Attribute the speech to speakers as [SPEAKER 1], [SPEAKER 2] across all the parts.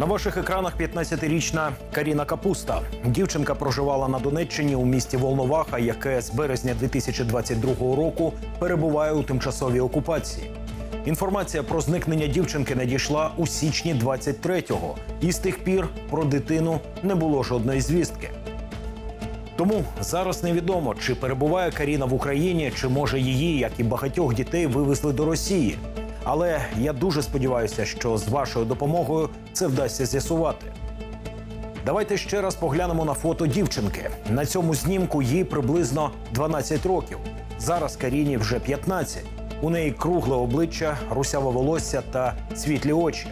[SPEAKER 1] На ваших екранах 15-річна Каріна Капуста. Дівчинка проживала на Донеччині у місті Волноваха, яке з березня 2022 року перебуває у тимчасовій окупації. Інформація про зникнення дівчинки надійшла у січні 23-го, і з тих пір про дитину не було жодної звістки. Тому зараз невідомо, чи перебуває Каріна в Україні, чи може її, як і багатьох дітей, вивезли до Росії. Але я дуже сподіваюся, що з вашою допомогою це вдасться з'ясувати. Давайте ще раз поглянемо на фото дівчинки. На цьому знімку їй приблизно 12 років. Зараз Каріні вже 15. У неї кругле обличчя, русяве волосся та світлі очі.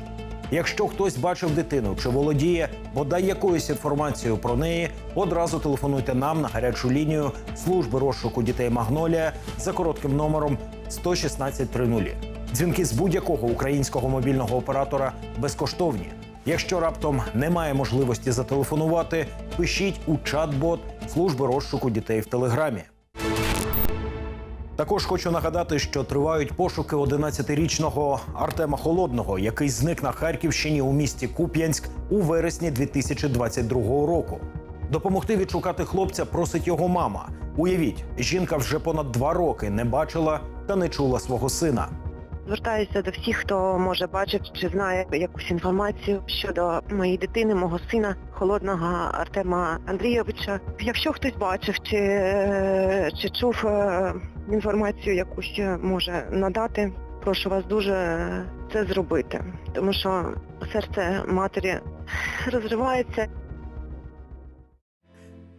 [SPEAKER 1] Якщо хтось бачив дитину чи володіє бодай якоюсь інформацією про неї, одразу телефонуйте нам на гарячу лінію служби розшуку дітей Магнолія за коротким номером 11630. Дзвінки з будь-якого українського мобільного оператора безкоштовні. Якщо раптом немає можливості зателефонувати, пишіть у чат-бот служби розшуку дітей в телеграмі. Також хочу нагадати, що тривають пошуки 11-річного Артема Холодного, який зник на Харківщині у місті Куп'янськ у вересні 2022 року. Допомогти відшукати хлопця просить його мама. Уявіть, жінка вже понад два роки не бачила та не чула свого сина.
[SPEAKER 2] Звертаюся до всіх, хто може бачить чи знає якусь інформацію щодо моєї дитини, мого сина, холодного Артема Андрійовича. Якщо хтось бачив чи, е, чи чув е, інформацію, якусь може надати, прошу вас дуже це зробити, тому що серце матері розривається.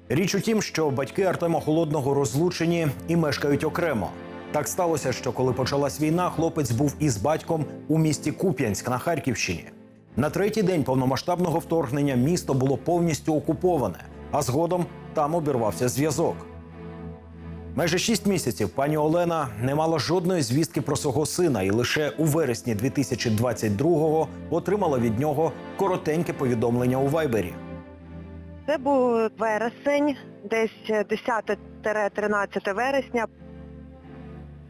[SPEAKER 1] Річ у тім, що батьки Артема Холодного розлучені і мешкають окремо. Так сталося, що коли почалась війна, хлопець був із батьком у місті Куп'янськ на Харківщині. На третій день повномасштабного вторгнення місто було повністю окуповане, а згодом там обірвався зв'язок. Майже шість місяців пані Олена не мала жодної звістки про свого сина, і лише у вересні 2022-го отримала від нього коротеньке повідомлення у Вайбері.
[SPEAKER 2] Це був вересень, десь 10-13 вересня.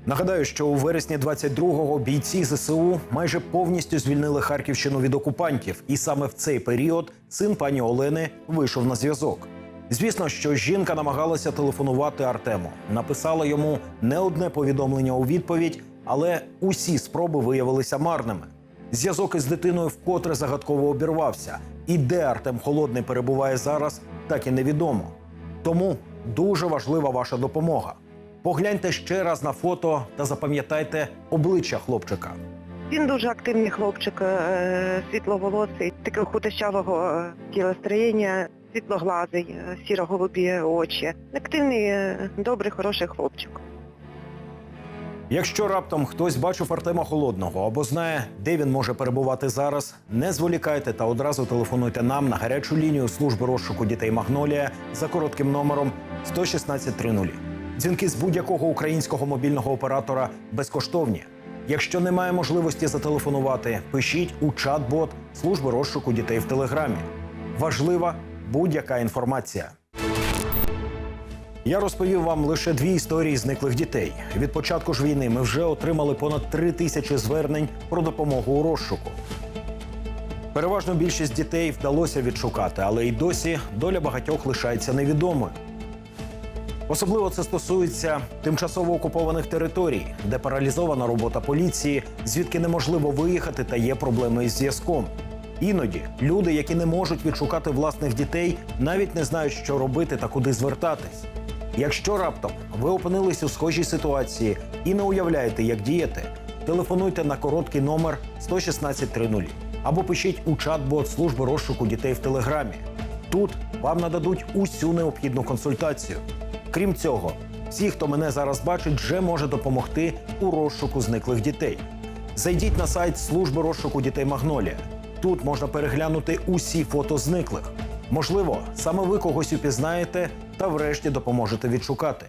[SPEAKER 1] Нагадаю, що у вересні 22-го бійці ЗСУ майже повністю звільнили Харківщину від окупантів, і саме в цей період син пані Олени вийшов на зв'язок. Звісно, що жінка намагалася телефонувати Артему, написала йому не одне повідомлення у відповідь, але усі спроби виявилися марними. Зв'язок із дитиною вкотре загадково обірвався, і де Артем Холодний перебуває зараз, так і невідомо. Тому дуже важлива ваша допомога. Погляньте ще раз на фото та запам'ятайте обличчя хлопчика.
[SPEAKER 2] Він дуже активний хлопчик, е, світловолосий, такого худощавого е, тілостроєння, світлоглазий, е, сіро-голубі очі. Активний, добрий, хороший хлопчик.
[SPEAKER 1] Якщо раптом хтось бачив Артема Холодного або знає, де він може перебувати зараз, не зволікайте та одразу телефонуйте нам на гарячу лінію служби розшуку дітей Магнолія за коротким номером 11630. Дзвінки з будь-якого українського мобільного оператора безкоштовні. Якщо немає можливості зателефонувати, пишіть у чат-бот служби розшуку дітей в телеграмі. Важлива будь-яка інформація. Я розповів вам лише дві історії зниклих дітей. Від початку ж війни ми вже отримали понад три тисячі звернень про допомогу у розшуку. Переважно більшість дітей вдалося відшукати, але й досі доля багатьох лишається невідомою. Особливо це стосується тимчасово окупованих територій, де паралізована робота поліції, звідки неможливо виїхати та є проблеми із зв'язком. Іноді люди, які не можуть відшукати власних дітей, навіть не знають, що робити та куди звертатись. Якщо раптом ви опинились у схожій ситуації і не уявляєте, як діяти, телефонуйте на короткий номер 11630 або пишіть у чат-бот служби розшуку дітей в телеграмі. Тут вам нададуть усю необхідну консультацію. Крім цього, всі, хто мене зараз бачить, вже може допомогти у розшуку зниклих дітей. Зайдіть на сайт служби розшуку дітей Магнолія. Тут можна переглянути усі фото зниклих. Можливо, саме ви когось упізнаєте та врешті допоможете відшукати.